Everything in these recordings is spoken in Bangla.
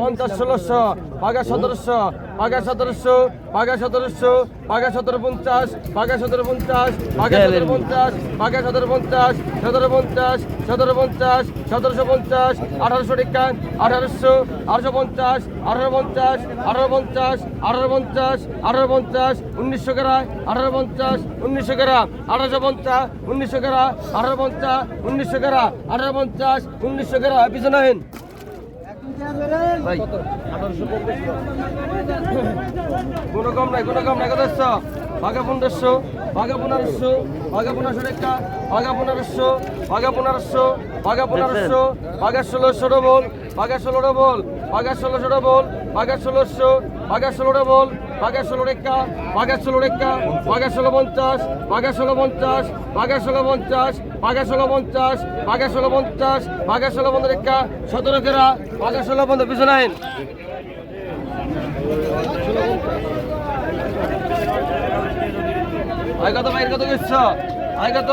পঞ্চাশ ষোলোশো বাঘা সতেরোশো বাঘা সতেরোশো বাঘা সতেরোশো বাঘা সতেরো পঞ্চাশ বাঘা সতেরো পঞ্চাশ বাঘা সতেরো পঞ্চাশ বাঘা সতেরো পঞ্চাশ সতেরো পঞ্চাশ সতেরো পঞ্চাশ সতেরোশো পঞ্চাশ আঠারোশো টিকা আঠারোশো আঠারোশো পঞ্চাশ আঠারো পঞ্চাশ আঠারো পঞ্চাশ আঠারো পঞ্চাশ আঠারো পঞ্চাশ উনিশশো গ্রা আঠারো পঞ্চাশ উনিশশো গ্রা আঠারোশো পঞ্চাশ উনিশশো গ্রা আঠারো পঞ্চাশ উনিশশো গ্রা আঠারো পঞ্চাশ উনিশশো গ্রা পিছনে ভাই কোনো কম নাই, কোনো কম নাই কত বাঘা পনেরোশো বাঘা পনেরোশো বাঘা পনেরোশো রেখা বাঘা পনেরোশো বাঘা পনেরোশো বাঘা পনেরোশো বাঘা ষোলোশো ডবল বাঘা ষোলো ডবল বাঘা ষোলোশো ডবল বাঘা ষোলোশো বাঘা ষোলো ডবল বাঘা ষোলো রেখা বাঘা ষোলো রেখা বাঘা ষোলো পঞ্চাশ বাঘা ষোলো পঞ্চাশ বাঘা ষোলো পঞ্চাশ বাঘা ষোলো পঞ্চাশ বাঘা ষোলো পঞ্চাশ বাঘা ষোলো বন্ধ রেখা সতেরো কেরা বাঘা ষোলো বন্ধ পিছনে আইন আয় কত ভাই কত কিচ্ছ আয় কত?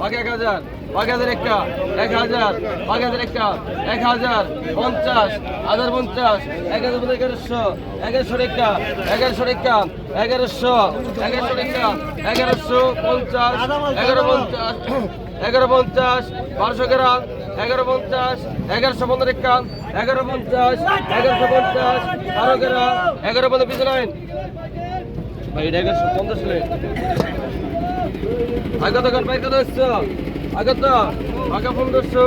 বাঘে এক হাজার। বাঘ হাজার একটা, এক হাজার। বাঘ হাজার একটা, এক হাজার। পঞ্চাশ। হাজার পঞ্চাশ। এক হাজার এগারোশো। এগারোশো রেখা এগারোশো রেখা এগারোশো। এগারোশো রেখা এগারোশো পঞ্চাশ। এগারো পঞ্চাশ। এগারো পঞ্চাশ। বারোশো গ্রাম। এগারো পঞ্চাশ। এগারোশো পনেরো রেখা এগারো পঞ্চাশ। এগারোশো পঞ্চাশ। বারো গ্রাম। এগারো পনেরো পিছনে আইন ভাই এগারোশো পঞ্চাশ লে আগত কর ভাই, কত এসছো আগত আগা পনেরোশো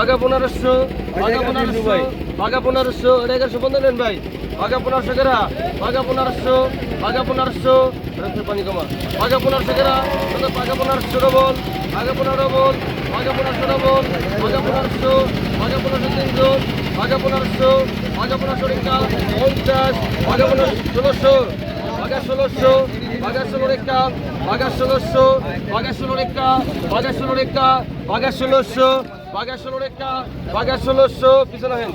আগা পনেরোশো আগা পনেরোশো আগা পনেরোশো এটা এগারোশো পনেরো নেন ভাই। আগা পনেরোশো কেরা? আগা পনেরোশো আগা পনেরোশো পানি কমা। আগা পনেরোশো কেরা? আগা পনেরোশো ডবল আগা পনেরো ডবল আগা পনেরোশো ডবল আগা পনেরোশো আগা পনেরোশো তিনজন আগা পনেরোশো আগা পনেরোশো রেখা পঞ্চাশ আগা পনেরোশো ষোলোশো ষোলোশো বাঘা ষোলোশো বাঘা ষোলো রেখা বাঘা ষোলোশো পিছনে হেন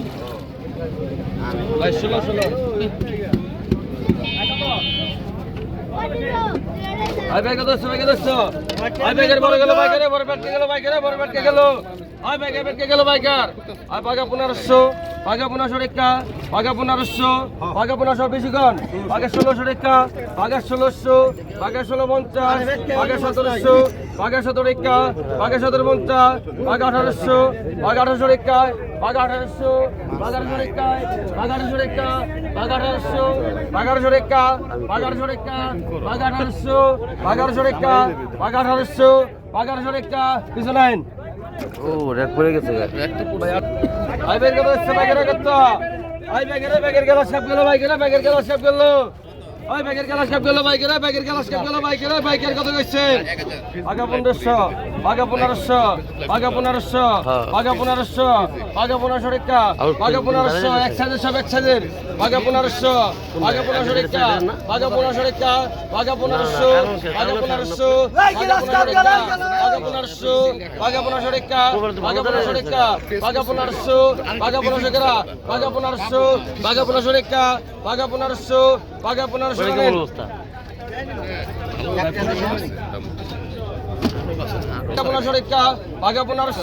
ভাই, ষোলো ষোলো। আই ব্যাগে দশ ব্যাগে দশ আই ব্যাগের বড় গেল, বাইকারে, বড় ব্যাটকে গেল, বাইকারে, বড় ব্যাটকে গেল। আই ব্যাগে ব্যাটকে গেল, বাইকার। আই বাঘা পনেরোশো। বাঘা পনেরোশো রেখা বাঘা পনেরোশো বাঘা পনেরোশো বেশিক্ষণ বাঘা ষোলোশো রেখা ষোলোশো বাঘা ষোলো পঞ্চাশ বাঘা সতেরোশো বাঘা সতেরো সতেরো পঞ্চাশ বাঘা আঠারোশো বাঘা আঠারোশো রেখা বাঘা আঠারোশো বাঘা আঠারোশো রেখা বাঘা আঠারোশো রেখা বাঘা আঠারোশো বাঘা আঠারোশো রেখা বাঘা আঠারোশো রেখা বাঘা আঠারোশো বাঘা আঠারোশো রেখা পিছনে ও র্যাক পড়ে গেছে র্যাক তো পড়ে আই ব্যাগের গেছে ব্যাগের গেছে আই ব্যাগের ব্যাগের গেল সব গেল ভাই গেল ব্যাগের গেল সব গেল। ওই ব্যাগের গেল সব গেল ভাই গেল ব্যাগের গেল সব গেল ভাই গেল বাইকের কত গেছে আগে 1500 বাঘা পনেরোশ বাঘা পনেরোশ বাঘা পনেরোশ বাঘা পনেরোশো রেখা বাঘা পনেরোশো এক সাইজের সব এক সাইজের বাঘা পনেরোশো বাঘা পনেরোশো রেখা বাঘা পনেরোশো রেখা বাঘা পনেরোশো বাঘা পনেরোশো বাঘা পনেরোশো বাঘা পনেরোশো রেখা বাঘা পনেরোশো রেখা বাঘা পনেরোশো বাঘা পনেরোশো গেরা বাঘা পনেরোশো বাঘা পনেরোশো পনেরোশো রেখা আগা পনেরোশো